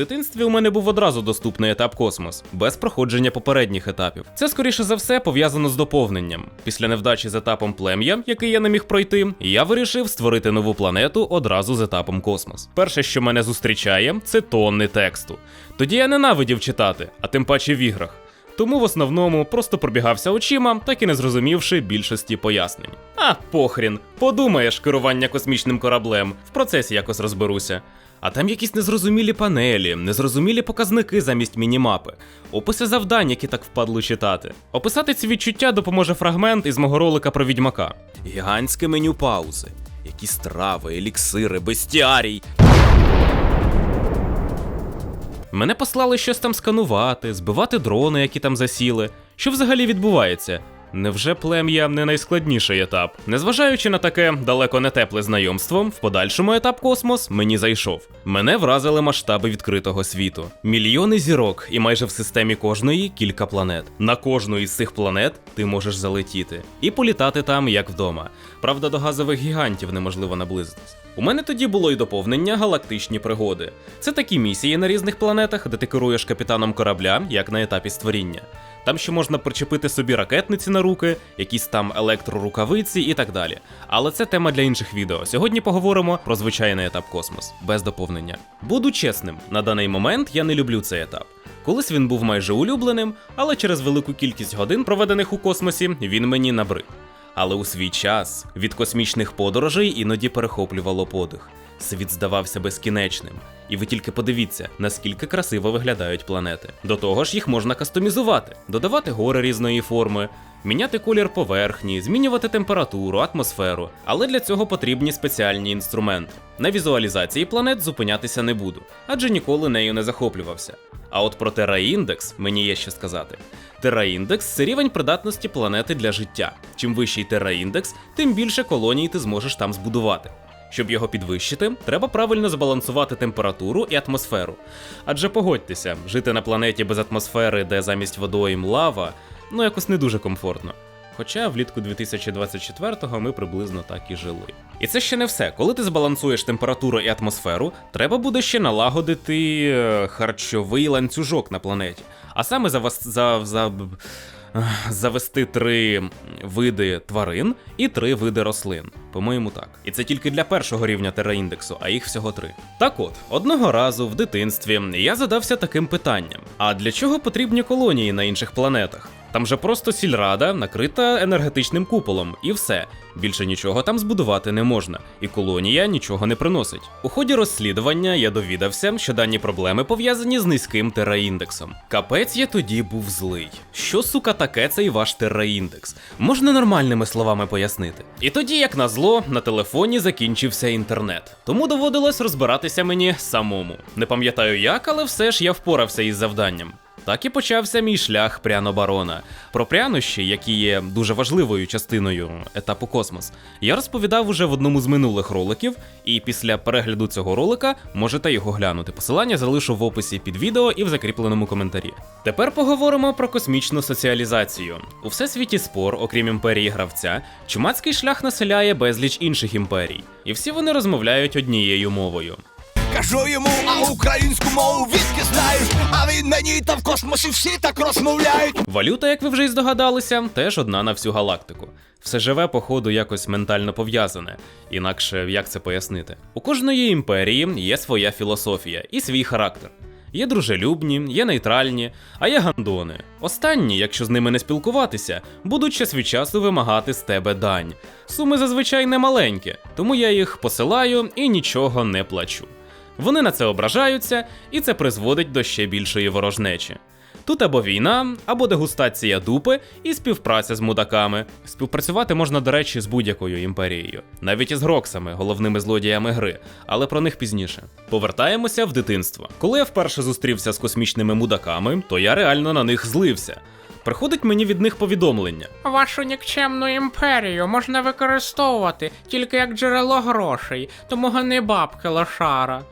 дитинстві у мене був одразу доступний етап космос, без проходження попередніх етапів. Це скоріше за все пов'язано з доповненням. Після невдачі з етапом плем'я, який я не міг пройти, я вирішив створити нову планету одразу з етапом космос. Перше, що мене зустрічає, це тонни тексту. Тоді я ненавидів читати, а тим паче в іграх. Тому в основному просто пробігався очима, так і не зрозумівши більшості пояснень. А, похрін, подумаєш, керування космічним кораблем, в процесі якось розберуся. А там якісь незрозумілі панелі, незрозумілі показники замість мінімапи, описи завдань, які так впадло читати. Описати ці відчуття допоможе фрагмент із мого ролика про відьмака. Гігантське меню паузи, якісь трави, еліксири, бестіарій. Мене послали щось там сканувати, збивати дрони, які там засіли. Що взагалі відбувається? Невже плем'я не найскладніший етап? Незважаючи на таке далеко не тепле знайомство, в подальшому етап космос мені зайшов. Мене вразили масштаби відкритого світу. Мільйони зірок, і майже в системі кожної кілька планет. На кожну із цих планет ти можеш залетіти і політати там, як вдома. Правда, до газових гігантів неможливо наблизитись. У мене тоді було й доповнення галактичні пригоди. Це такі місії на різних планетах, де ти керуєш капітаном корабля, як на етапі створіння. Там ще можна причепити собі ракетниці на руки, якісь там електрорукавиці і так далі. Але це тема для інших відео. Сьогодні поговоримо про звичайний етап космос, без доповнення. Буду чесним, на даний момент я не люблю цей етап. Колись він був майже улюбленим, але через велику кількість годин, проведених у космосі, він мені набрид. Але у свій час від космічних подорожей іноді перехоплювало подих. Світ здавався безкінечним, і ви тільки подивіться, наскільки красиво виглядають планети. До того ж, їх можна кастомізувати, додавати гори різної форми, міняти колір поверхні, змінювати температуру, атмосферу. Але для цього потрібні спеціальні інструменти. На візуалізації планет зупинятися не буду, адже ніколи нею не захоплювався. А от про Терраіндекс мені є що сказати. Терраіндекс це рівень придатності планети для життя. Чим вищий Терраіндекс, тим більше колоній ти зможеш там збудувати. Щоб його підвищити, треба правильно збалансувати температуру і атмосферу. Адже погодьтеся, жити на планеті без атмосфери, де замість водойм лава, ну якось не дуже комфортно. Хоча влітку 2024-го ми приблизно так і жили. І це ще не все. Коли ти збалансуєш температуру і атмосферу, треба буде ще налагодити е, харчовий ланцюжок на планеті. А саме завас... за... За... завести три види тварин і три види рослин. По-моєму, так. І це тільки для першого рівня тераіндексу, а їх всього три. Так от, одного разу в дитинстві я задався таким питанням: а для чого потрібні колонії на інших планетах? Там же просто сільрада накрита енергетичним куполом, і все. Більше нічого там збудувати не можна, і колонія нічого не приносить. У ході розслідування я довідався, що дані проблеми пов'язані з низьким тераіндексом. Капець я тоді був злий. Що сука таке цей ваш тераіндекс? Можна нормальними словами пояснити. І тоді, як назло, на телефоні закінчився інтернет. Тому доводилось розбиратися мені самому. Не пам'ятаю як, але все ж я впорався із завданням. Так і почався мій шлях пряно-барона. Про прянощі, які є дуже важливою частиною етапу космос, я розповідав уже в одному з минулих роликів, і після перегляду цього ролика можете його глянути. Посилання залишу в описі під відео і в закріпленому коментарі. Тепер поговоримо про космічну соціалізацію. У всесвіті спор, окрім імперії гравця, чумацький шлях населяє безліч інших імперій, і всі вони розмовляють однією мовою. Кажу йому, а українську мову відки знаєш, а він мені та в космосі всі так розмовляють. Валюта, як ви вже й здогадалися, теж одна на всю галактику. Все живе, походу, якось ментально пов'язане, інакше як це пояснити? У кожної імперії є своя філософія і свій характер. Є дружелюбні, є нейтральні, а є гандони. Останні, якщо з ними не спілкуватися, будуть час від часу вимагати з тебе дань. Суми зазвичай не маленькі, тому я їх посилаю і нічого не плачу. Вони на це ображаються, і це призводить до ще більшої ворожнечі. Тут або війна, або дегустація дупи і співпраця з мудаками. Співпрацювати можна, до речі, з будь-якою імперією, навіть із Гроксами, головними злодіями гри, але про них пізніше. Повертаємося в дитинство. Коли я вперше зустрівся з космічними мудаками, то я реально на них злився. Приходить мені від них повідомлення. Вашу нікчемну імперію можна використовувати тільки як джерело грошей, тому гани бабки лошара.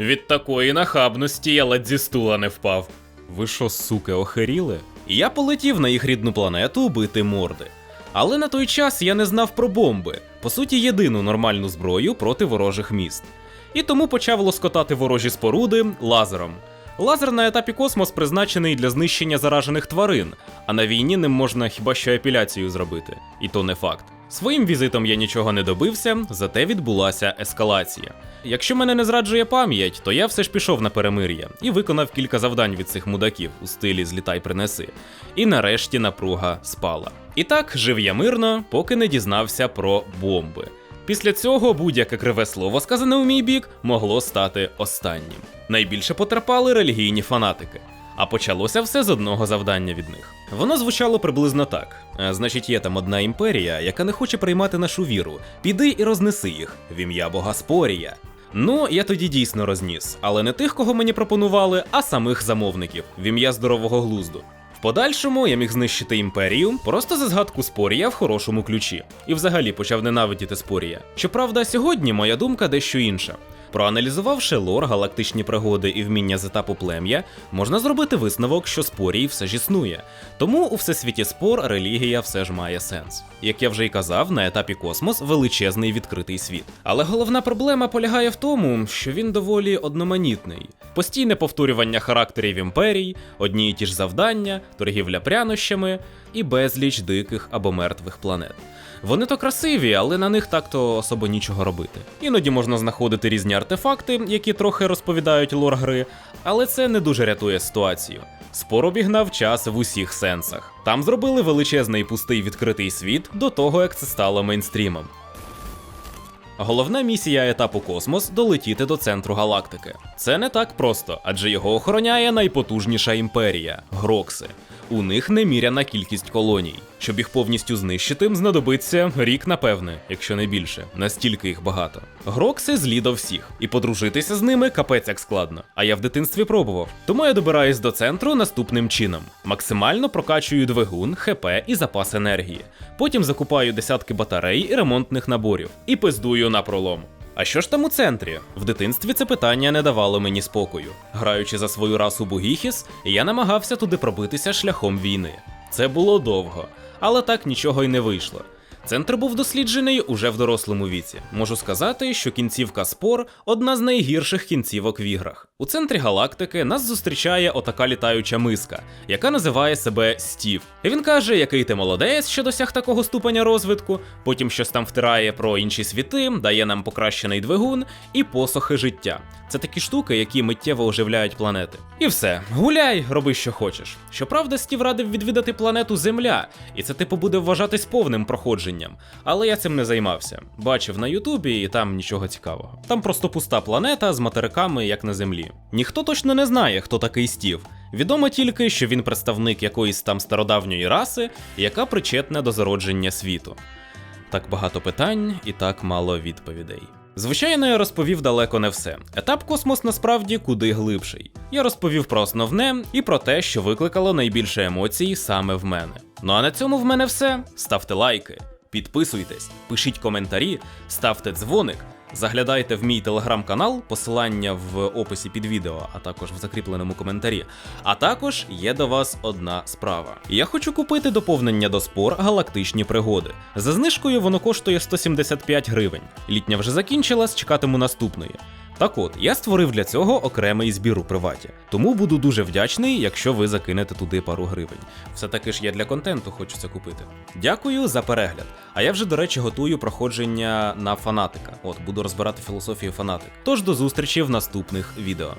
Від такої нахабності я ледь зі стула не впав. Ви що, суки, охеріли? Я полетів на їх рідну планету бити морди. Але на той час я не знав про бомби, по суті, єдину нормальну зброю проти ворожих міст. І тому почав лоскотати ворожі споруди лазером. Лазер на етапі космос призначений для знищення заражених тварин, а на війні ним можна хіба що епіляцію зробити. І то не факт. Своїм візитом я нічого не добився, зате відбулася ескалація. Якщо мене не зраджує пам'ять, то я все ж пішов на перемир'я і виконав кілька завдань від цих мудаків у стилі злітай принеси. І нарешті напруга спала. І так жив я мирно, поки не дізнався про бомби. Після цього будь-яке криве слово, сказане у мій бік, могло стати останнім. Найбільше потерпали релігійні фанатики. А почалося все з одного завдання від них. Воно звучало приблизно так: Е, значить, є там одна імперія, яка не хоче приймати нашу віру. Піди і рознеси їх в ім'я бога Спорія. Ну, я тоді дійсно розніс, але не тих, кого мені пропонували, а самих замовників в ім'я здорового глузду. В подальшому я міг знищити імперію просто за згадку Спорія в хорошому ключі, і взагалі почав ненавидіти Спорія. Щоправда, сьогодні моя думка дещо інша. Проаналізувавши лор, галактичні пригоди і вміння з етапу плем'я, можна зробити висновок, що спорій все ж існує. Тому у всесвіті спор релігія все ж має сенс. Як я вже й казав, на етапі космос величезний відкритий світ. Але головна проблема полягає в тому, що він доволі одноманітний. Постійне повторювання характерів імперій, одні й ті ж завдання, торгівля прянощами і безліч диких або мертвих планет. Вони то красиві, але на них так-то особо нічого робити. Іноді можна знаходити різні артефакти, які трохи розповідають лор гри, але це не дуже рятує ситуацію. Спор обігнав час в усіх сенсах. Там зробили величезний пустий відкритий світ до того, як це стало мейнстрімом. Головна місія етапу Космос долетіти до центру галактики. Це не так просто, адже його охороняє найпотужніша імперія Грокси. У них неміряна кількість колоній. Щоб їх повністю знищити, знадобиться рік, напевне, якщо не більше. Настільки їх багато. Грокси злі до всіх, і подружитися з ними капець як складно. А я в дитинстві пробував. Тому я добираюсь до центру наступним чином: максимально прокачую двигун, ХП і запас енергії. Потім закупаю десятки батарей і ремонтних наборів. І пиздую на пролом. А що ж там у центрі? В дитинстві це питання не давало мені спокою. Граючи за свою расу Бугіхіс, я намагався туди пробитися шляхом війни. Це було довго, але так нічого й не вийшло. Центр був досліджений уже в дорослому віці. Можу сказати, що кінцівка спор одна з найгірших кінцівок в іграх. У центрі галактики нас зустрічає отака літаюча миска, яка називає себе Стів. Він каже, який ти молодець, що досяг такого ступеня розвитку, потім щось там втирає про інші світи, дає нам покращений двигун і посохи життя. Це такі штуки, які миттєво оживляють планети. І все, гуляй, роби що хочеш. Щоправда, Стів радив відвідати планету Земля, і це типу буде вважатись повним проходженням. Але я цим не займався. Бачив на Ютубі, і там нічого цікавого. Там просто пуста планета з материками, як на землі. Ніхто точно не знає, хто такий Стів. Відомо тільки, що він представник якоїсь там стародавньої раси, яка причетна до зародження світу. Так багато питань і так мало відповідей. Звичайно, я розповів далеко не все. Етап космос насправді куди глибший. Я розповів про основне і про те, що викликало найбільше емоцій саме в мене. Ну а на цьому в мене все. Ставте лайки, підписуйтесь, пишіть коментарі, ставте дзвоник. Заглядайте в мій телеграм-канал, посилання в описі під відео, а також в закріпленому коментарі. А також є до вас одна справа. Я хочу купити доповнення до спор галактичні пригоди. За знижкою воно коштує 175 гривень. Літня вже закінчилась, чекатиму наступної. Так от, я створив для цього окремий збір у приваті, тому буду дуже вдячний, якщо ви закинете туди пару гривень. Все таки ж я для контенту хочу це купити. Дякую за перегляд. А я вже, до речі, готую проходження на фанатика. От, буду розбирати філософію фанатик. Тож до зустрічі в наступних відео.